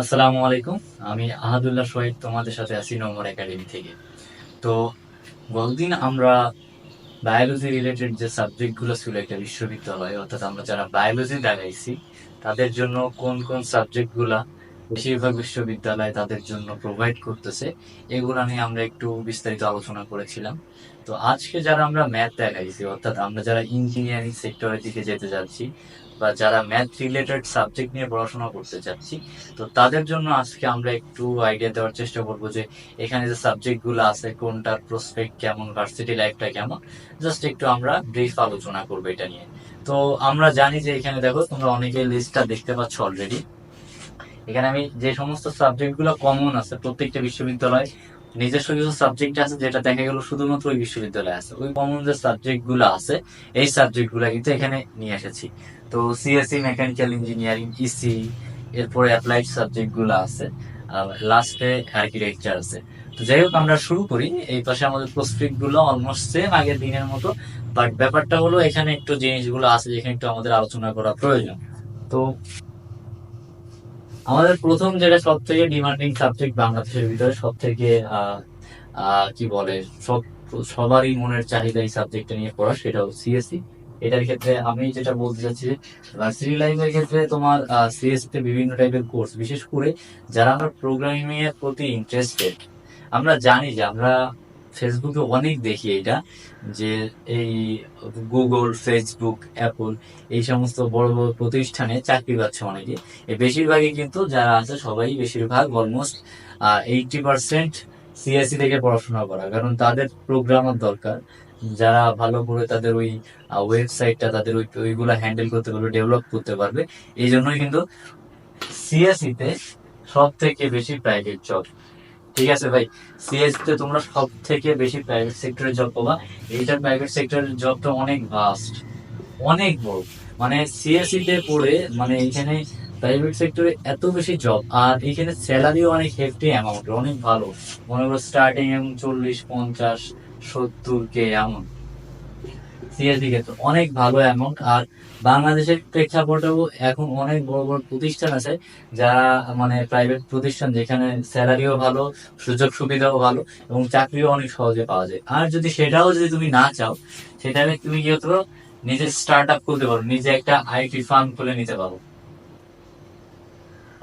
আসসালামু আলাইকুম। আমি আহাদুল্লাহ শহীদ তোমাদের সাথে আছি নম্বর একাডেমি থেকে। তো গতদিন আমরা বায়োলজি রিলেটেড যে সাবজেক্টগুলো ছিল একটা বিশ্ববিদ্যালয়ে, অর্থাৎ আমরা যারা বায়োলজি দেখাইছি, তাদের জন্য কোন কোন সাবজেক্টগুলা বেশিরভাগ বিশ্ববিদ্যালয় তাদের জন্য প্রোভাইড করতেছে, এগুলো নিয়ে আমরা একটু বিস্তারিত আলোচনা করেছিলাম। তো, আজকে যারা আমরা ম্যাথ দেখাইছি, অর্থাৎ আমরা যারা ইঞ্জিনিয়ারিং সেক্টরের দিকে যেতে যাচ্ছি বা যারা ম্যাথ রিলেটেড সাবজেক্ট নিয়ে পড়াশোনা করতে চাচ্ছি, তো তাদের জন্য আজকে আমরা একটু আইডিয়া দেওয়ার চেষ্টা করব যে এখানে যে সাবজেক্টগুলো আছে, কোনটার প্রসপেক্ট কেমন ভার্সিটি লাইফটা কেমন জাস্ট একটু আমরা ব্রিফ আলোচনা করব এটা নিয়ে। তো আমরা জানি যে এখানে দেখো তোমরা অনেকে লিস্টটা দেখতে পাচ্ছ অলরেডি এখানে আমি যে সমস্ত সাবজেক্টগুলো কমন আছে, প্রত্যেকটা বিশ্ববিদ্যালয় নিজস্ব কিছু সাবজেক্ট আছে যেটা দেখা গেল শুধুমাত্র ওই বিশ্ববিদ্যালয়ে আছে। ওই কমন যে সাবজেক্টগুলো আছে, এই সাবজেক্টগুলো কিন্তু এখানে নিয়ে এসেছি। তো সিএসসি মেকানিক্যাল ইঞ্জিনিয়ারিং ইসি এরপরে অ্যাপ্লাইড সাবজেক্টগুলো আছে লাস্টে আর্কিটেকচার আছে। তো যাই হোক, আমরা শুরু করি। এই পাশে আমাদের প্রসপেক্টগুলো অলমোস্ট সেম আগের দিনের মতো বাট ব্যাপারটা হলো এখানে একটু জিনিসগুলো আছে যেখানে একটু আমাদের আলোচনা করা প্রয়োজন। তো আমাদের প্রথম যেটা সব থেকে ডিমান্ডিং সাবজেক্ট বাংলাদেশের ভিতরে সব থেকে কি বলে, সব, সবারই মনের চাহিদা এই সাবজেক্টটা নিয়ে পড়া, সেটা সিএসসি এটার ক্ষেত্রে আমি যেটা বলতে চাচ্ছি ভার্সিটি লাইফের ক্ষেত্রে তোমার সিএসসি তে বিভিন্ন টাইপের কোর্স বিশেষ করে যারা আমরা প্রোগ্রামিং এর প্রতি ইন্টারেস্টেড আমরা জানি যে আমরা ফেসবুকে অনেক দেখি এটা, যে এই গুগল, ফেসবুক, অ্যাপল এই সমস্ত বড় বড় প্রতিষ্ঠানে চাকরি পাচ্ছে অনেকে। বেশিরভাগই কিন্তু যারা আছে সবাই বেশিরভাগ অলমোস্ট এইটি পার্সেন্ট সিএসসি থেকে পড়াশোনা করা, কারণ তাদের প্রোগ্রামার দরকার। যারা ভালো করে তাদের ওই ওয়েবসাইটটা তাদের ওই, ওইগুলো হ্যান্ডেল করতে পারবে ডেভেলপ করতে পারবে। এই জন্যই কিন্তু সিএসসি তে সব থেকে বেশি প্রাইভেট জব ঠিক আছে ভাই সিএস তে তোমরা সব থেকে বেশি প্রাইভেট সেক্টরে জব পাবা। এইটা প্রাইভেট সেক্টরের জবটা অনেক ভাস্ট অনেক বড়। মানে সিএসসি তে পড়ে মানে এখানে প্রাইভেট সেক্টরে এত বেশি জব আর এখানে স্যালারিও অনেক হেফটি অ্যামাউন্ট অনেক ভালো। মনে করো স্টার্টিং এমন চল্লিশ, পঞ্চাশ, সত্তর কে এমন সিএসডি ক্ষেত্রে অনেক ভালো অ্যামাউন্ট আর বাংলাদেশের প্রেক্ষাপটেও এখন অনেক বড় বড় প্রতিষ্ঠান আছে যারা মানে প্রাইভেট প্রতিষ্ঠান যেখানে স্যালারিও ভালো, সুযোগ সুবিধাও ভালো এবং চাকরিও অনেক সহজে পাওয়া যায়। আর যদি সেটাও যদি তুমি না চাও সেটা তুমি কি নিজের নিজে স্টার্ট আপ খুলতে পারো, নিজে একটা আইটি ফার্ম খুলে নিতে পারো।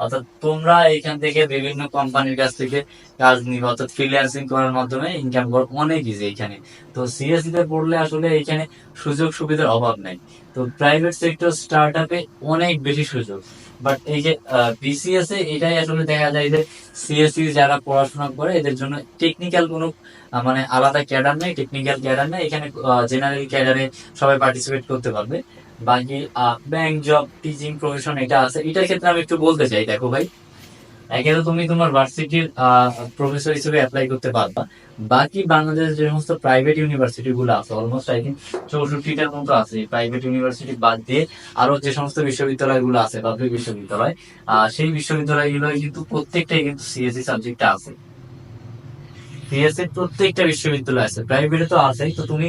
অর্থাৎ তোমরা এখান থেকে বিভিন্ন কোম্পানির কাছ থেকে কাজ নিবে। অর্থাৎ ফ্রিল্যান্সিং করার মাধ্যমে ইনকাম করা অনেক ইজি এখানে। তো সিএসসি তে পড়লে আসলে এখানে সুযোগ সুবিধার অভাব নাই। তো প্রাইভেট সেক্টর স্টার্ট আপে অনেক বেশি সুযোগ। বাট এই যে বিসিএস এ এটাই আসলে দেখা যায় যে সিএসসি যারা পড়াশোনা করে, এদের জন্য টেকনিক্যাল কোনো মানে আলাদা ক্যাডার নেই টেকনিক্যাল ক্যাডার নেই। এখানে জেনারেল ক্যাডারে সবাই পার্টিসিপেট করতে পারবে। বাকি ব্যাংক জব টিচিং প্রফেশন এটা আছে। এটার ক্ষেত্রে আমি একটু বলতে চাই, দেখো ভাই তুমি তোমার ভার্সিটির প্রফেসর হিসেবে অ্যাপ্লাই করতে পারবা। বাকি বাংলাদেশের যে সমস্ত প্রাইভেট ইউনিভার্সিটি গুলো আছে অলমোস্ট আই থিঙ্ক চৌষট্টিটার মতো আছে। প্রাইভেট ইউনিভার্সিটি বাদ দিয়ে আরও যে সমস্ত বিশ্ববিদ্যালয়গুলো আছে পাবলিক বিশ্ববিদ্যালয় সেই বিশ্ববিদ্যালয়গুলো কিন্তু প্রত্যেকটাই কিন্তু সিএসসি সাবজেক্টটা আছে। সিএসসি প্রত্যেকটা বিশ্ববিদ্যালয় আছে। প্রাইভেটে তো আছেই। তো তুমি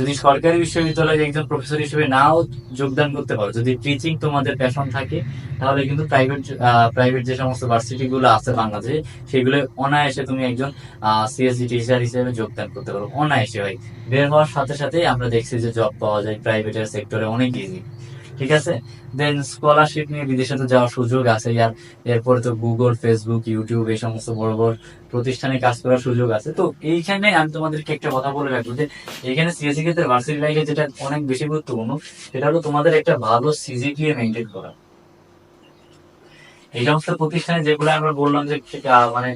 যদি সরকারি বিশ্ববিদ্যালয়ে একজন প্রফেসর হিসেবে নাও যোগদান করতে পারো, যদি টিচিং তোমাদের প্যাশন থাকে, তাহলে কিন্তু প্রাইভেট প্রাইভেট যে সমস্ত ভার্সিটি গুলো আছে বাংলাদেশে, সেগুলো অনায়াসে তুমি একজন সিএসসি টিচার হিসেবে যোগদান করতে পারো। অনায়াসে হয় বের হওয়ার সাথে সাথে আমরা দেখছি যে জব পাওয়া যায় প্রাইভেটের সেক্টরে অনেক ইজি ঠিক আছে? দেন স্কলারশিপ নিয়ে বিদেশে তো যাওয়ার সুযোগ আছে আর এরপরে তো গুগল ফেসবুক ইউটিউব এই সমস্ত বড় বড় প্রতিষ্ঠানে কাজ করার সুযোগ আছে। তো এইখানে আমি তোমাদেরকে একটা কথা বলে রাখব যে এখানে সিএসসি ক্ষেত্রে ভার্সিটি লাইফে যেটা অনেক বেশি গুরুত্বপূর্ণ, সেটা হলো তোমাদের একটা ভালো সিজিপিএ মেনটেন করা। এই সমস্ত প্রতিষ্ঠানে যেগুলো আমরা বললাম যে মানে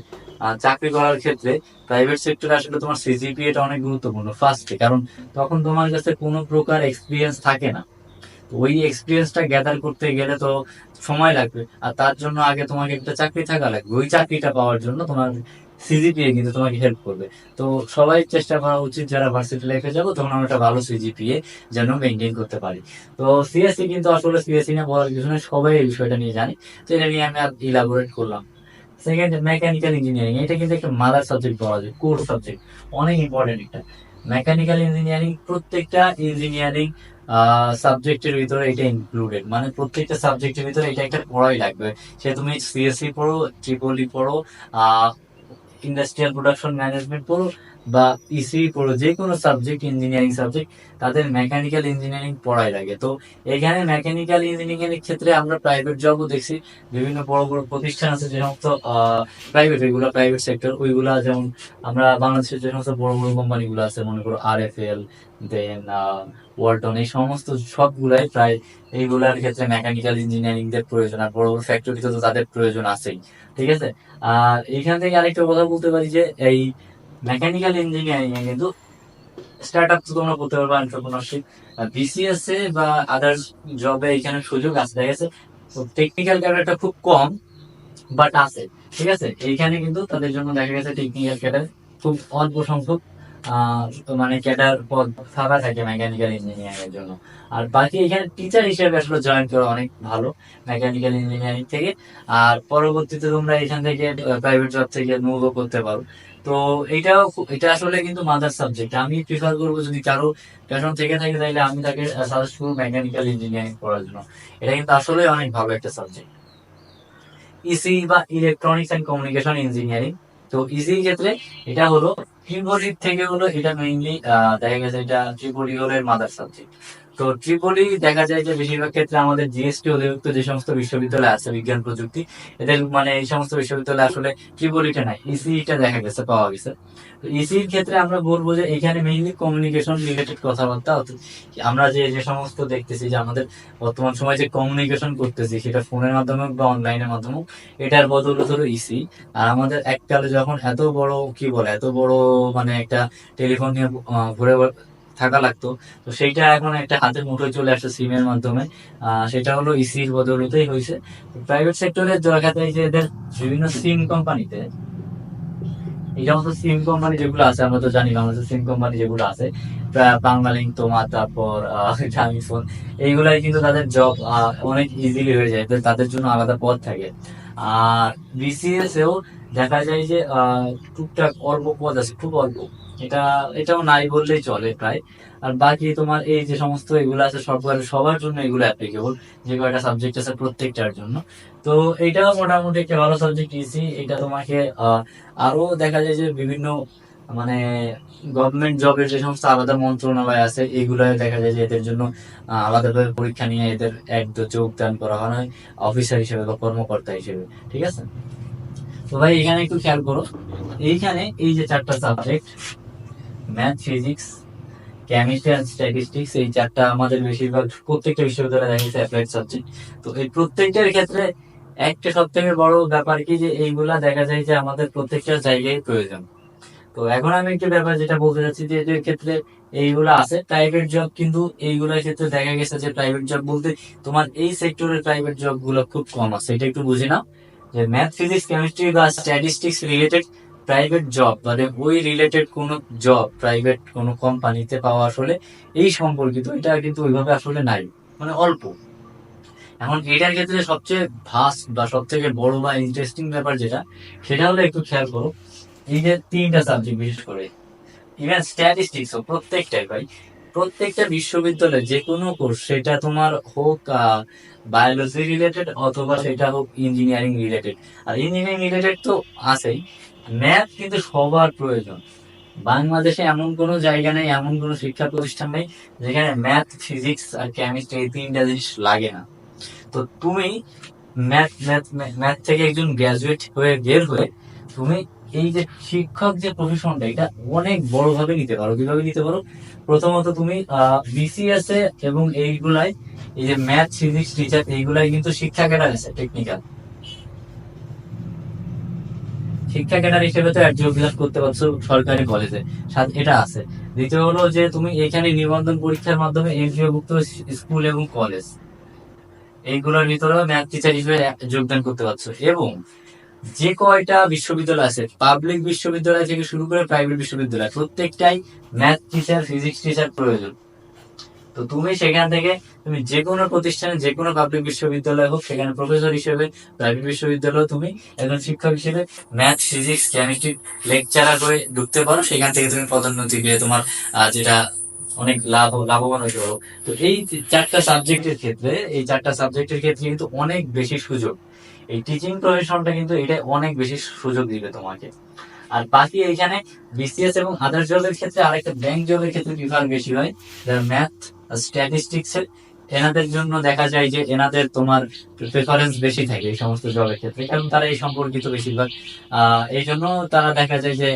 চাকরি করার ক্ষেত্রে প্রাইভেট সেক্টরে আসলে তোমার সিজিপিএ টা অনেক গুরুত্বপূর্ণ। ফার্স্টে কারণ তখন তোমার কাছে কোনো প্রকার এক্সপিরিয়েন্স থাকে না। ওই এক্সপিরিয়েন্সটা গ্যাদার করতে গেলে তো সময় লাগবে। আর তার জন্য আগে তোমাকে একটা চাকরি থাকা লাগবে। ওই চাকরিটা পাওয়ার জন্য তোমার সিজিপিএ কিন্তু তোমাকে হেল্প করবে। তো সবাই চেষ্টা করা উচিত যারা ভার্সিটি লাইফে যাব, তখন আমরা একটা ভালো সিজিপিএ যেন মেনটেন করতে পারি। তো সিএসসি কিন্তু আসলে সিএসসি নিয়ে বলার কিছু নয় সবাই এই বিষয়টা নিয়ে জানি। তো এটা নিয়ে আমি আর ইলাবোরেট করলাম। সেকেন্ড মেকানিক্যাল ইঞ্জিনিয়ারিং এটা কিন্তু একটা মাদার সাবজেক্ট বলা যায় কোর সাবজেক্ট অনেক ইম্পর্টেন্ট একটা। মেকানিক্যাল ইঞ্জিনিয়ারিং প্রত্যেকটা ইঞ্জিনিয়ারিং সাবজেক্টের ভিতরে এটা ইনক্লুডেড মানে প্রত্যেকটা সাবজেক্টের ভিতরে এটা একটা পড়াই লাগবে। সে তুমি সিএসসি পড়ো ট্রিপলি পড়ো ইন্ডাস্ট্রিয়াল প্রোডাকশন ম্যানেজমেন্ট পড়ো বা ইসি পড়ো যে কোনো সাবজেক্ট ইঞ্জিনিয়ারিং সাবজেক্ট তাদের মেকানিক্যাল ইঞ্জিনিয়ারিং পড়াই লাগে। তো এখানে মেকানিক্যাল ইঞ্জিনিয়ারিং এর ক্ষেত্রে আমরা প্রাইভেট জবও দেখছি। বিভিন্ন বড় বড় প্রতিষ্ঠান আছে যে সমস্ত প্রাইভেট ওইগুলো প্রাইভেট সেক্টর ওইগুলা যেমন আমরা বাংলাদেশের যে সমস্ত বড় বড় কোম্পানিগুলো আছে, মনে করো R F L then Walton এই সমস্ত সবগুলাই প্রায় এইগুলার ক্ষেত্রে মেকানিক্যাল ইঞ্জিনিয়ারিং দের প্রয়োজন আর বড় বড় ফ্যাক্টরিতে তো তাদের প্রয়োজন আছেই, ঠিক আছে? আর এইখান থেকে আরেকটা কথা বলতে পারি যে, এই মেকানিক্যাল ইঞ্জিনিয়ারিং এ কিন্তু স্টার্ট আপ তো তোমরা করতে পারবে এন্টারপ্রেনারশিপ বিসিএস এ বা আদার্স জবে এখানে সুযোগ আছে, দেখা গেছে টেকনিক্যাল ক্যাডারটা খুব কম বাট আছে, ঠিক আছে? এইখানে কিন্তু তাদের জন্য দেখা গেছে টেকনিক্যাল ক্যাডার খুব অল্প সংখ্যক মানে ক্যাডার পদ ফাঁকা থাকে মেকানিক্যাল ইঞ্জিনিয়ারিং এর জন্য। আর বাকি এখানে টিচার হিসেবে আসলে জয়েন করা অনেক ভালো মেকানিক্যাল ইঞ্জিনিয়ারিং থেকে। আর পরবর্তীতে তোমরা এখান থেকে প্রাইভেট জব থেকে মুভও করতে পারো। তো এটাও এটা আসলে কিন্তু মাদার সাবজেক্ট আমি প্রিফার করব যদি কারও প্যাশন থেকে থাকে তাহলে আমি তাকে সাজেস্ট করব মেকানিক্যাল ইঞ্জিনিয়ারিং পড়ার জন্য। এটা কিন্তু আসলে অনেক ভালো একটা সাবজেক্ট ইসি বা ইলেকট্রনিক্স এন্ড কমিউনিকেশন ইঞ্জিনিয়ারিং তো ইজির ক্ষেত্রে এটা হলো ত্রিপুরীর থেকে হলো, এটা মেইনলি দেখা গেছে এটা ত্রিপুরী হলো মাদার সাবজেক্ট তো ট্রিপলি দেখা যায় যে বেশিরভাগ ক্ষেত্রে আমাদের জিএসটি অধিভুক্ত যে সমস্ত বিশ্ববিদ্যালয় আছে বিজ্ঞান প্রযুক্তি এদের মানে এই সমস্ত বিশ্ববিদ্যালয় আসলে ট্রিপলিটা নাই ইসিটা দেখা গেছে পাওয়া গেছে। তো ইসির ক্ষেত্রে আমরা বলব যে এখানে মেইনলি কমিউনিকেশন রিলেটেড কথাবার্তা আমরা যে যে সমস্ত দেখতেছি যে আমাদের বর্তমান সময় যে কমিউনিকেশন করতেছি সেটা ফোনের মাধ্যমে হোক বা অনলাইনের মাধ্যমে হোক, এটার বদল হলো ইসি আর আমাদের এককালে যখন এত বড় কি বলে এত বড় মানে একটা টেলিফোন নিয়ে ঘুরে থাকা লাগতো। তো সেইটা এখন একটা হাতের মুঠোয় চলে আসছে সিমের মাধ্যমে। সেটা হলো ইসির বদলতেই হয়েছে। প্রাইভেট সেক্টরে দেখা যায় যে এদের বিভিন্ন সিম কোম্পানিতে এই সমস্ত সিম কোম্পানি যেগুলো আছে, আমরা তো জানি বাংলাদেশের সিম কোম্পানি যেগুলো আছে বাংলালিংক, তোমার তারপর ফোন এইগুলাই কিন্তু তাদের জব অনেক ইজিলি হয়ে যায়। তাদের জন্য আলাদা পথ থাকে। আর বিসিএস এও দেখা যায় যে টুকটাক অল্প পদ আছে, খুব অল্প। এটা, এটাও নাই বললেই চলে প্রায়। আর বাকি তোমার এই যে সমস্ত এগুলো আছে সবার সবার জন্য এগুলো অ্যাপ্লিকেবল যে কয়টা সাবজেক্ট আছে প্রত্যেকটার জন্য। তো এটাও মোটামুটি একটা ভালো সাবজেক্ট ইসি এটা তোমাকে আরও দেখা যায় যে বিভিন্ন মানে গভর্নমেন্ট জবের যে সমস্ত আলাদা মন্ত্রণালয় আছে এগুলো দেখা যায় যে এদের জন্য আলাদাভাবে পরীক্ষা নিয়ে এদের এক যোগদান করা হয় অফিসার হিসেবে বা কর্মকর্তা হিসেবে। ঠিক আছে? তো ভাই, এখানে একটু খেয়াল করো। এইখানে এই যে চারটা সাবজেক্ট ম্যাথ ফিজিক্স কেমিস্ট্রি আর স্ট্যাটিস্টিক্স এই চারটা আমাদের বেশিরভাগ, প্রত্যেকটা বিশ্ববিদ্যালয়ে দেখা গেছে অ্যাপ্লাইড সাবজেক্ট তো এই প্রত্যেকটার ক্ষেত্রে একটা সব থেকে বড় ব্যাপার কি যে, এইগুলা দেখা যায় যে আমাদের প্রত্যেকটা জায়গায় প্রয়োজন। তো এখন আমি একটা ব্যাপার যেটা বলতে চাচ্ছি যে, এদের ক্ষেত্রে এইগুলো আছে। প্রাইভেট জব কিন্তু এইগুলোর ক্ষেত্রে দেখা গেছে যে প্রাইভেট জব বলতে তোমার এই সেক্টরের প্রাইভেট জবগুলো খুব কম আছে। এটা একটু বুঝে নাও। যে ম্যাথ ফিজিক্স কেমিস্ট্রি বা স্ট্যাটিস্টিক্স রিলেটেড প্রাইভেট জব মানে ওই রিলেটেড কোন জব প্রাইভেট কোন কোম্পানিতে পাওয়া আসলে এই সম্পর্কিত, এটা কিন্তু ওইভাবে আসলে নাই মানে অল্প। এখন এটার ক্ষেত্রে সবচেয়ে ভাস্ট বা সব থেকে বড় বা ইন্টারেস্টিং ব্যাপার যেটা, সেটা হলো একটু খেয়াল করো, এই যে তিনটা সাবজেক্ট বিশেষ করে ইভেন স্ট্যাটিস্টিক্স প্রত্যেকটাই ভাই প্রত্যেকটা বিশ্ববিদ্যালয়ে যে কোনো কোর্স সেটা তোমার হোক বায়োলজি রিলেটেড অথবা সেটা হোক ইঞ্জিনিয়ারিং রিলেটেড আর ইঞ্জিনিয়ারিং রিলেটেড তো আছেই। ম্যাথ কিন্তু সবার প্রয়োজন। বাংলাদেশে এমন কোনো জায়গা নেই, এমন কোনো শিক্ষা প্রতিষ্ঠান নেই, যেখানে ম্যাথ ফিজিক্স আর কেমিস্ট্রি এই তিনটা জিনিস লাগে না। তো তুমি ম্যাথ ম্যাথ ম্যাথ থেকে একজন গ্রাজুয়েট হয়ে বের হয়ে তুমি এই যে শিক্ষক যে প্রফেশনটা এটা অনেক বড় ভাবে নিতে পারো। কীভাবে নিতে পারো? প্রথমত তুমি বিসিএস এ এবং এইগুলাই, এই যে ম্যাথ ফিজিক্স টিচার এইগুলাই কিন্তু শিক্ষা ক্যাডার আছে টেকনিক্যাল শিক্ষা ক্যাডার হিসেবে তো অভ্যাস করতে পারছ সরকারি কলেজে এটা আছে। দ্বিতীয় হলো যে তুমি এখানে নিবন্ধন পরীক্ষার মাধ্যমে এনজিওভুক্ত স্কুল এবং কলেজ এইগুলোর ভিতরে ম্যাথ টিচার হিসেবে যোগদান করতে পারছ। এবং যে কয়টা বিশ্ববিদ্যালয় আছে পাবলিক বিশ্ববিদ্যালয় থেকে শুরু করে প্রাইভেট বিশ্ববিদ্যালয়, প্রত্যেকটাই ম্যাথ টিচার ফিজিক্স টিচার প্রয়োজন। তো তুমি সেখান থেকে, তুমি যে কোনো প্রতিষ্ঠানে, যে কোনো পাবলিক বিশ্ববিদ্যালয় হোক, সেখানে প্রফেসর হিসেবে প্রাইভেট বিশ্ববিদ্যালয় তুমি একজন শিক্ষক হিসেবে ম্যাথ ফিজিক্স কেমিস্ট্রি লেকচারার হয়ে ঢুকতে পারো। সেখান থেকে তুমি পদোন্নতি পেয়ে তোমার যেটা অনেক লাভ, লাভবান হতে পারো তো এই চারটা সাবজেক্টের ক্ষেত্রে, এই চারটা সাবজেক্টের ক্ষেত্রে কিন্তু অনেক বেশি সুযোগ। এই টিচিং প্রফেশনটা কিন্তু এটা অনেক বেশি সুযোগ দিবে তোমাকে। আর বাকি এখানে বিসিএস এবং আদার্স জবের ক্ষেত্রে আরেকটা ব্যাংক জবের ক্ষেত্রে প্রিফার বেশি হয়। যারা ম্যাথ স্ট্যাটিস্টিক্স এনাদের জন্য দেখা যায় যে এনাদের তোমার প্রেফারেন্স বেশি থাকে এই সমস্ত জবের ক্ষেত্রে, কারণ তারা এই সম্পর্কিত বেশিরভাগ। এই জন্য তারা দেখা যায় যে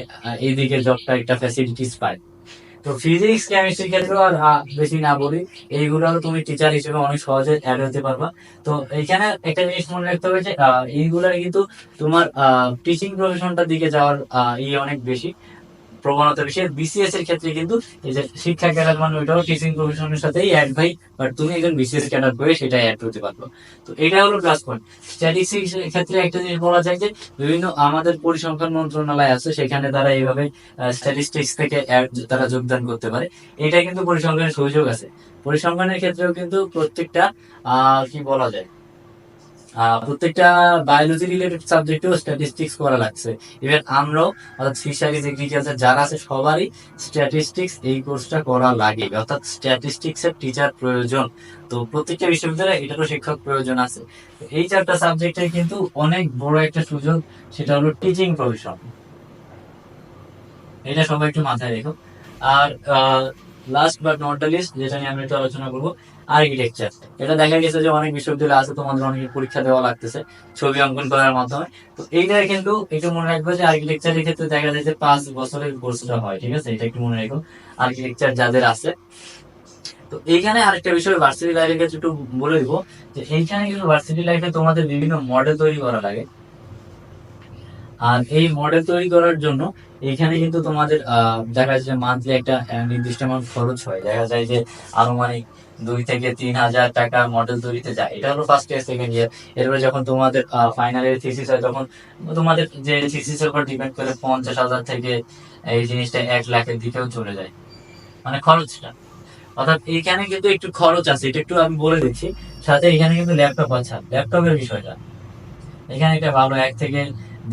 এই দিকে জবটা একটা ফ্যাসিলিটিস পায়। তো ফিজিক্স কেমিস্ট্রি ক্ষেত্রেও আর বেশি না বলি। এইগুলো তুমি টিচার হিসেবে অনেক সহজে অ্যাড হতে পারবা। তো এখানে একটা জিনিস মনে রাখতে হবে যে এইগুলার কিন্তু তোমার টিচিং প্রফেশনটার দিকে যাওয়ার আহ, ই অনেক বেশি। প্রবণতা বেশি। বিসিএস এর ক্ষেত্রে কিন্তু এই যে শিক্ষা ক্যাডার মানে ওইটাও টিচিং প্রফেশনের সাথেই অ্যাড ভাই বাট তুমি একজন বিসিএস ক্যাডার করে সেটা অ্যাড করতে পারবে। তো এটা হলো প্লাস পয়েন্ট স্ট্যাটিস্টিক্স ক্ষেত্রে একটা জিনিস বলা যায় যে বিভিন্ন আমাদের পরিসংখ্যান মন্ত্রণালয় আছে, সেখানে তারা এইভাবে স্ট্যাটিস্টিক্স থেকে তারা যোগদান করতে পারে। এটা কিন্তু পরিসংখ্যানের সুযোগ আছে। পরিসংখ্যানের ক্ষেত্রেও কিন্তু প্রত্যেকটা কি বলা যায়? প্রত্যেকটা বায়োলজি রিলেটেড সাবজেক্টেও স্ট্যাটিস্টিক্স করা লাগছে। ইভেন আমরাও, অর্থাৎ ফিশারিজ এগ্রিকালচার যারা আছে সবারই স্ট্যাটিস্টিক্স এই কোর্সটা করা লাগে। অর্থাৎ স্ট্যাটিস্টিক্স এর টিচার প্রয়োজন। তো প্রত্যেকটা বিশ্ববিদ্যালয়ে এটারও শিক্ষক প্রয়োজন আছে। এই চারটা সাবজেক্টের কিন্তু অনেক বড় একটা সুযোগ, সেটা হলো টিচিং প্রফেশন এটা সবাই একটু মাথায় রেখো। আর লাস্ট বাট নট লিস্ট যেটা নিয়ে আমি একটু আলোচনা করব আর্কিটেকচার এটা দেখা গেছে যে অনেক বিশ্ববিদ্যালয় আছে, তোমাদের অনেক পরীক্ষা দেওয়া লাগতেছে, ছবি অঙ্কন করার মাধ্যমে। তো এইটা কিন্তু একটু মনে রাখবে যে আর্কিটেকচারের ক্ষেত্রে দেখা যায় যে পাঁচ বছরের কোর্সটা হয়, ঠিক আছে? এটা একটু মনে রেখো আর্কিটেকচার যাদের আছে। তো এইখানে আরেকটা বিষয় ভার্সিটি লাইফের ক্ষেত্রে একটু বলে দিব, যে এইখানে কিন্তু ভার্সিটি লাইফে তোমাদের বিভিন্ন মডেল তৈরি করা লাগে। আর এই মডেল তৈরি করার জন্য এখানে কিন্তু তোমাদের দেখা যায় যে মান্থলি একটা নির্দিষ্ট অ্যামাউন্ট খরচ হয়। দেখা যায় যে আনুমানিক দুই থেকে তিন হাজার টাকা মডেল তৈরিতে যায়। এটা হলো ফার্স্ট ইয়ার সেকেন্ড ইয়ার এরপরে যখন তোমাদের ফাইনাল ইয়ার থিসিস হয়, তখন তোমাদের যে থিসিস এর উপর ডিপেন্ড করে পঞ্চাশ হাজার থেকে এই জিনিসটা এক লাখের দিকেও চলে যায়। মানে খরচটা। অর্থাৎ এখানে কিন্তু একটু খরচ আছে। এটা একটু আমি বলে দিচ্ছি। সাথে এখানে কিন্তু ল্যাপটপ আছে। ল্যাপটপের বিষয়টা। এখানে একটা ভালো, এক থেকে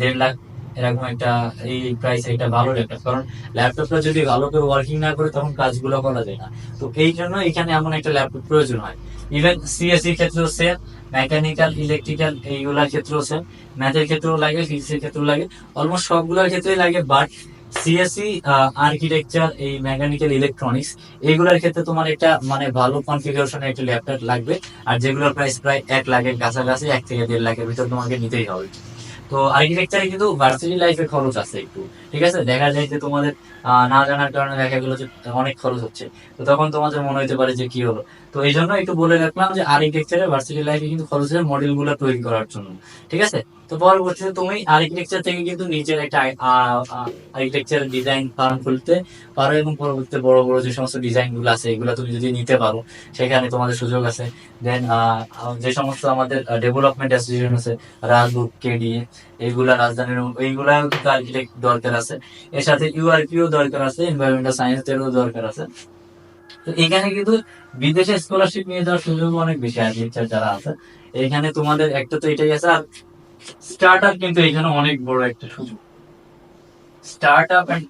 দেড় লাখ এরকম একটা এই প্রাইস একটা ভালো ল্যাপটপ কারণ ল্যাপটপটা যদি ভালো করে ওয়ার্কিং না করে, তখন কাজগুলো করা যায় না। তো এই জন্য এখানে এমন একটা ল্যাপটপ প্রয়োজন হয়। ইভেন সিএসসি ক্ষেত্রেও সেম মেকানিক্যাল ইলেকট্রিক্যাল এইগুলোর ক্ষেত্রেও সেম ম্যাথের ক্ষেত্রেও লাগে ফিজিক্সের ক্ষেত্রেও লাগে। অলমোস্ট সবগুলোর ক্ষেত্রেই লাগে বাট সিএসসি আর্কিটেকচার এই মেকানিক্যাল ইলেকট্রনিক্স এইগুলোর ক্ষেত্রে তোমার একটা মানে ভালো কনফিগারেশনের একটা ল্যাপটপ লাগবে। আর যেগুলোর প্রাইস প্রায় এক লাখের কাছাকাছি, এক থেকে দেড় লাখের ভিতর তোমাকে নিতেই হবে। তো আর্কিটেকচারে কিন্তু ভার্সিটি লাইফে খরচ আছে একটু। ঠিক আছে? দেখা যায় যে তোমাদের না জানার কারণে দেখা গেলো যে অনেক খরচ হচ্ছে। তো তখন তোমাদের মনে হতে পারে যে কি হলো? তো এই জন্য একটু বলে রাখলাম যে আর্কিটেকচারে ভার্সিটি লাইফে কিন্তু খরচ হয় মডেলগুলো তৈরি করার জন্য। ঠিক আছে? তো পরবর্তীতে তুমি আর্কিটেকচার থেকে কিন্তু নিজের একটা আর্কিটেকচার ডিজাইন ফার্ম খুলতে পারো এবং পরবর্তীতে বড় বড় যে সমস্ত ডিজাইনগুলো আছে, এগুলো তুমি যদি নিতে পারো, সেখানে তোমাদের সুযোগ আছে। দেন যে সমস্ত আমাদের ডেভেলপমেন্ট অ্যাসোসিয়েশন আছে, রাজবুক কেডি এইগুলা রাজধানীর এইগুলা কিন্তু আর্কিটেক্ট দরকার আছে। এর সাথে ইউআরপিও দরকার আছে এনভায়রনমেন্টাল সায়েন্স এরও দরকার আছে। তো এখানে কিন্তু বিদেশে স্কলারশিপ নিয়ে যাওয়ার সুযোগ অনেক বেশি আছে টিচার যারা আছে। এখানে তোমাদের একটা তো এটাই আছে, আর স্টার্ট আপ কিন্তু এখানে অনেক বড় একটা সুযোগ। স্টার্ট আপ অ্যান্ড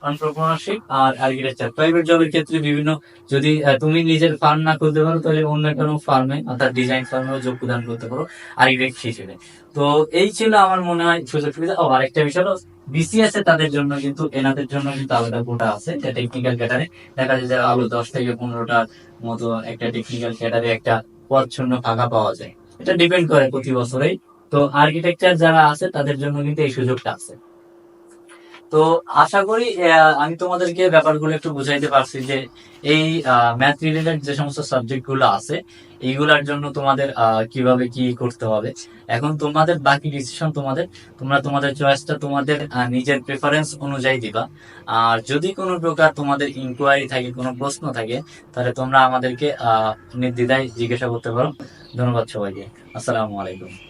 আর আর্কিটেকচার প্রাইভেট জবের ক্ষেত্রে বিভিন্ন, যদি তুমি নিজের ফার্ম না খুলতে পারো, তাহলে অন্য কোনো ফার্মে অর্থাৎ ডিজাইন ফার্মেও যোগদান করতে পারো আর্কিটেক্ট হিসেবে। তো এই ছিল আমার মনে হয় সুযোগ সুবিধা। ও, আরেকটা বিষয় হলো বিসিএস এ তাদের জন্য কিন্তু, এনাদের জন্য কিন্তু আলাদা কোটা আছে এটা টেকনিক্যাল ক্যাটারে দেখা যায় যে আলো দশ থেকে পনেরোটার মতো একটা টেকনিক্যাল ক্যাটারে একটা পদ ফাঁকা পাওয়া যায়। এটা ডিপেন্ড করে প্রতি বছরেই। তো আর্কিটেকচার যারা আছে, তাদের জন্য কিন্তু এই সুযোগটা আছে। তো আশা করি আমি তোমাদেরকে ব্যাপারগুলো একটু বুঝাইতে পারছি যে এই ম্যাথ রিলেটেড যে সমস্ত সাবজেক্টগুলো আছে, এইগুলার জন্য তোমাদের কীভাবে কি করতে হবে। এখন তোমাদের বাকি ডিসিশন তোমাদের। তোমরা তোমাদের চয়েসটা তোমাদের নিজের প্রেফারেন্স অনুযায়ী দিবা। আর যদি কোনো প্রকার তোমাদের ইনকোয়ারি থাকে, কোনো প্রশ্ন থাকে, তাহলে তোমরা আমাদেরকে নির্দ্বিধায় জিজ্ঞাসা করতে পারো। ধন্যবাদ সবাইকে। আসসালামু আলাইকুম।